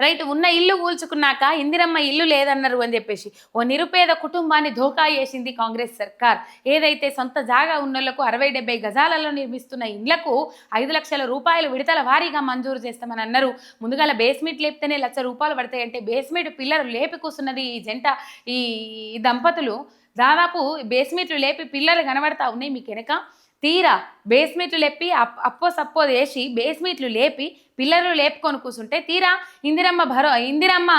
Right ఉన్న ఇల్లు కూల్చుకున్నాక ఇందిరమ్మ ఇల్లు లేదన్నారు అని చెప్పేసి ఓ నిరుపేద కుటుంబాన్ని ధోకా చేసింది కాంగ్రెస్ సర్కార్. ఏదైతే సొంత జాగా ఉన్నోళ్ళకు అరవై డెబ్బై గజాలలో నిర్మిస్తున్న ఇళ్ళకు ఐదు లక్షల రూపాయలు విడతల వారీగా మంజూరు చేస్తామని అన్నారు. ముందుగా బేస్మెంట్ లేపితేనే లక్ష రూపాయలు పడతాయంటే బేస్మెంట్ పిల్లలు లేపి కూర్చున్నది ఈ జంట ఈ ఈ దంపతులు. దాదాపు బేస్మెంట్లు లేపి పిల్లలు కనబడతా ఉన్నాయి మీకు వెనక. తీరా బేస్మెంట్లు లేపి అప్ అప్పో సప్పో వేసి బేస్మెంట్లు లేపి పిల్లలు లేపుకొని కూర్చుంటే తీరా ఇందిరమ్మ భరో ఇందిరమ్మ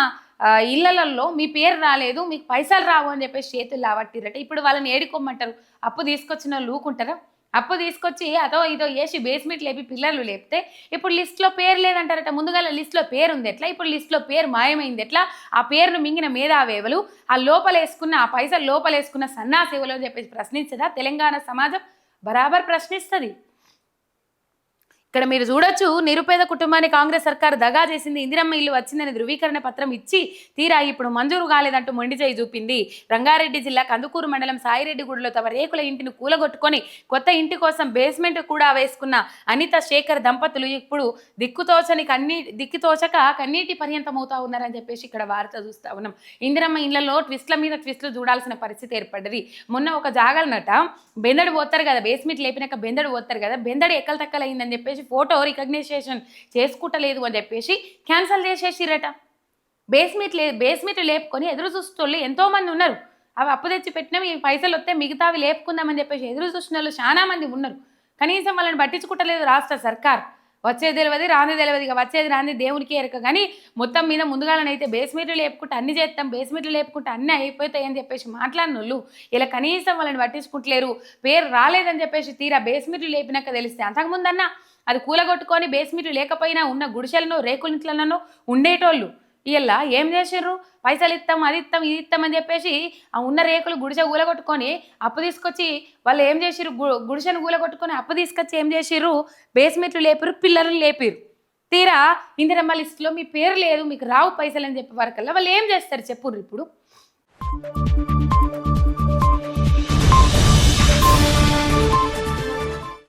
ఇళ్ళలో మీ పేరు రాలేదు మీకు పైసలు రావు అని చెప్పేసి చేతులు లావట్టిరట ఇప్పుడు వాళ్ళని ఏడుకోమంటారు. అప్పు తీసుకొచ్చిన లూకుంటారా అప్పు తీసుకొచ్చి అదో ఇదో వేసి బేస్మెంట్ లేపి పిల్లలు లేపితే ఇప్పుడు లిస్ట్లో పేరు లేదంటారట. ముందుగా లిస్ట్లో పేరు ఉంది ఎట్లా? ఇప్పుడు లిస్ట్లో పేరు మాయమైంది ఎట్లా? ఆ పేరును మింగిన మేధావేవలు ఆ లోపలేసుకున్న ఆ పైసలు లోపలేసుకున్న సన్నాసేవలు అని చెప్పేసి ప్రశ్నించదా? తెలంగాణ సమాజం બરાબર પ્રશ્નિત સ્થિતિ ఇక్కడ మీరు చూడొచ్చు నిరుపేద కుటుంబాన్ని కాంగ్రెస్ సర్కార్ దగా చేసింది. ఇందిరమ్మ ఇల్లు వచ్చిందని ధృవీకరణ పత్రం ఇచ్చి తీరా ఇప్పుడు మంజూరు కాలేదంటూ మొండి చేయి చూపింది. రంగారెడ్డి జిల్లా కందుకూరు మండలం సాయిరెడ్డిగూడలో తమ రేకుల ఇంటిని కూలగొట్టుకొని కొత్త ఇంటి కోసం బేస్మెంట్ కూడా వేసుకున్న అనిత శేఖర్ దంపతులు ఇప్పుడు దిక్కుతోచని కన్నీ దిక్కుతోచక కన్నీటి పర్యంతం అవుతా ఉన్నారని చెప్పేసి ఇక్కడ వార్త చూస్తా ఉన్నాం. ఇందిరమ్మ ఇళ్ళలో ట్విస్ట్ల మీద ట్విస్ట్లు చూడాల్సిన పరిస్థితి ఏర్పడ్డది. మొన్న ఒక జాగలనట బెందడు పోతారు కదా బేస్మెంట్ లేపినాక బెందడు పోతారు కదా బెందడు ఎక్కలు తక్కలైందని చెప్పేసి ఫోటో రికగ్నైజేషన్ చేసుకుంటలేదు అని చెప్పేసి క్యాన్సిల్ చేసేసిరట. బేస్మెంట్ లే బేస్మెంట్ లేపుకొని ఎదురు చూసేటోళ్ళు ఎంతో మంది ఉన్నారు. అవి అప్పు తెచ్చి పెట్టినవి ఈ పైసలు వస్తే మిగతావి లేపుకుందామని చెప్పేసి ఎదురు చూసిన వాళ్ళు చాలామంది ఉన్నారు. కనీసం వాళ్ళని పట్టించుకుంటలేదు రాష్ట్ర సర్కార్. వచ్చేది తెలియదు రాని తెలియదు ఇక వచ్చేది రాని దేవునికి ఎరక. కానీ మొత్తం మీద ముందుగాలనైతే బేస్మెంట్లు లేపుకుంటే అన్ని చేస్తాం బేస్మెంట్లు లేపుకుంటే అన్ని అయిపోతాయి అని చెప్పేసి మాట్లాడినోళ్ళు ఇలా కనీసం వాళ్ళని పట్టించుకుంటలేరు. పేరు రాలేదని చెప్పేసి తీరా బేస్మెంట్లు లేపినాక తెలిస్తే అంతకుముందన్నా అది కూలగొట్టుకొని బేస్మెంట్లు లేకపోయినా ఉన్న గుడిసెలను రేకులింట్లనో ఉండేటోళ్ళు. వీళ్ళ ఏం చేసారు పైసలు ఇస్తాం అది ఇస్తాం ఇది ఇస్తాం అని చెప్పేసి ఆ ఉన్న రేకులు గుడిసె గూలగొట్టుకొని అప్పు తీసుకొచ్చి వాళ్ళు ఏం చేసిర్రు? గుడిసెను గూలగొట్టుకొని అప్పు తీసుకొచ్చి ఏం చేసిర్రు? బేస్మెంట్లు లేపిరు పిల్లలు లేపిరు తీరా ఇందిరమ్మ లిస్టులో మీ పేరు లేదు మీకు రావు పైసలు అని చెప్పే వరకల్లా వాళ్ళు ఏం చేస్తారు? చెప్పుర్రు ఇప్పుడు.